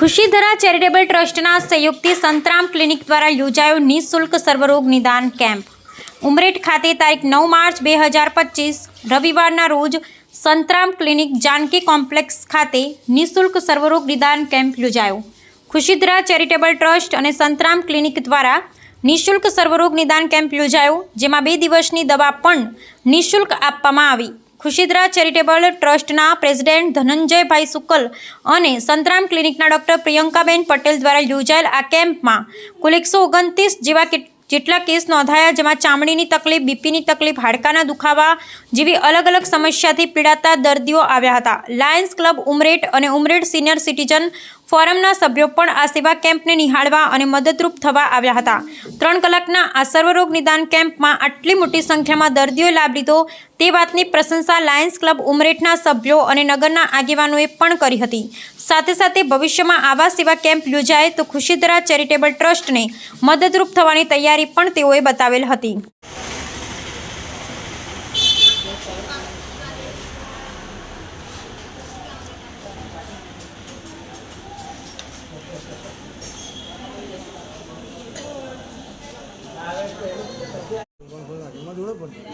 ખુશીધરા charitable ટ્રસ્ટના સહયોગથી Santram clinic દ્વારા યોજાયો નિઃશુલ્ક સર્વરોગ નિદાન કેમ્પ. ઉમરેઠ ખાતે તારીખ નવ માર્ચ બે હજાર પચીસ, રવિવારના રોજ સંતરામ ક્લિનિક જાનકી કોમ્પ્લેક્સ ખાતે નિઃશુલ્ક સર્વરોગ નિદાન કેમ્પ યોજાયો. ખુશીધરા ચેરિટેબલ ટ્રસ્ટ અને સંતરામ ક્લિનિક દ્વારા નિઃશુલ્ક સર્વરોગ નિદાન કેમ્પ યોજાયો, જેમાં બે દિવસની દવા પણ નિઃશુલ્ક આપવામાં આવી. ખુશીદરા ચેરિટેબલ ટ્રસ્ટના પ્રેસિડેન્ટ ધનંજયભાઈ શુકલ અને સંતરામ ક્લિનિકના ડૉક્ટર પ્રિયંકાબેન પટેલ દ્વારા યોજાયેલ આ કેમ્પમાં કુલ એકસો ઓગણત્રીસ જેવા જેટલા કેસ નોંધાયા જેમાં ચામડીની તકલીફ, બીપીની તકલીફ, હાડકાના દુખાવા જેવી અલગ અલગ સમસ્યાથી પીડાતા દર્દીઓ આવ્યા હતા. લાયન્સ ક્લબ ઉમરેટ અને ઉમરેટ સિનિયર સિટીઝન ફોરમના સભ્યો પણ આ સેવા કેમ્પને નિહાળવા અને મદદરૂપ થવા આવ્યા હતા. ત્રણ કલાકના આ સર્વરોગ નિદાન કેમ્પમાં આટલી મોટી સંખ્યામાં દર્દીઓએ લાભ લીધો તે વાતની પ્રશંસા લાયન્સ ક્લબ ઉમરેઠના સભ્યો અને નગરના આગેવાનોએ પણ કરી હતી. સાથે સાથે ભવિષ્યમાં આવા સેવા કેમ્પ યોજાય તો ખુશીદરા ચેરિટેબલ ટ્રસ્ટને મદદરૂપ થવાની તૈયારી પણ તેઓએ બતાવેલ હતી. એમાં જોડે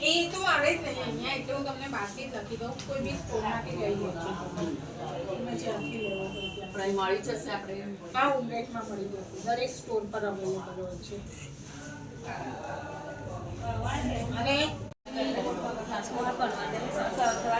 એ તો આવે જ નહીં અહીંયા એટલે હું તમને જ લખી દઉં. કોઈ બી લેજો તમે જ્યાંથી હોય આપણે મળી જશે આપણે હા ઉમરેઠમાં મળી જશે. દરેક સ્ટોર પર અવેલેબલ હોય છે અને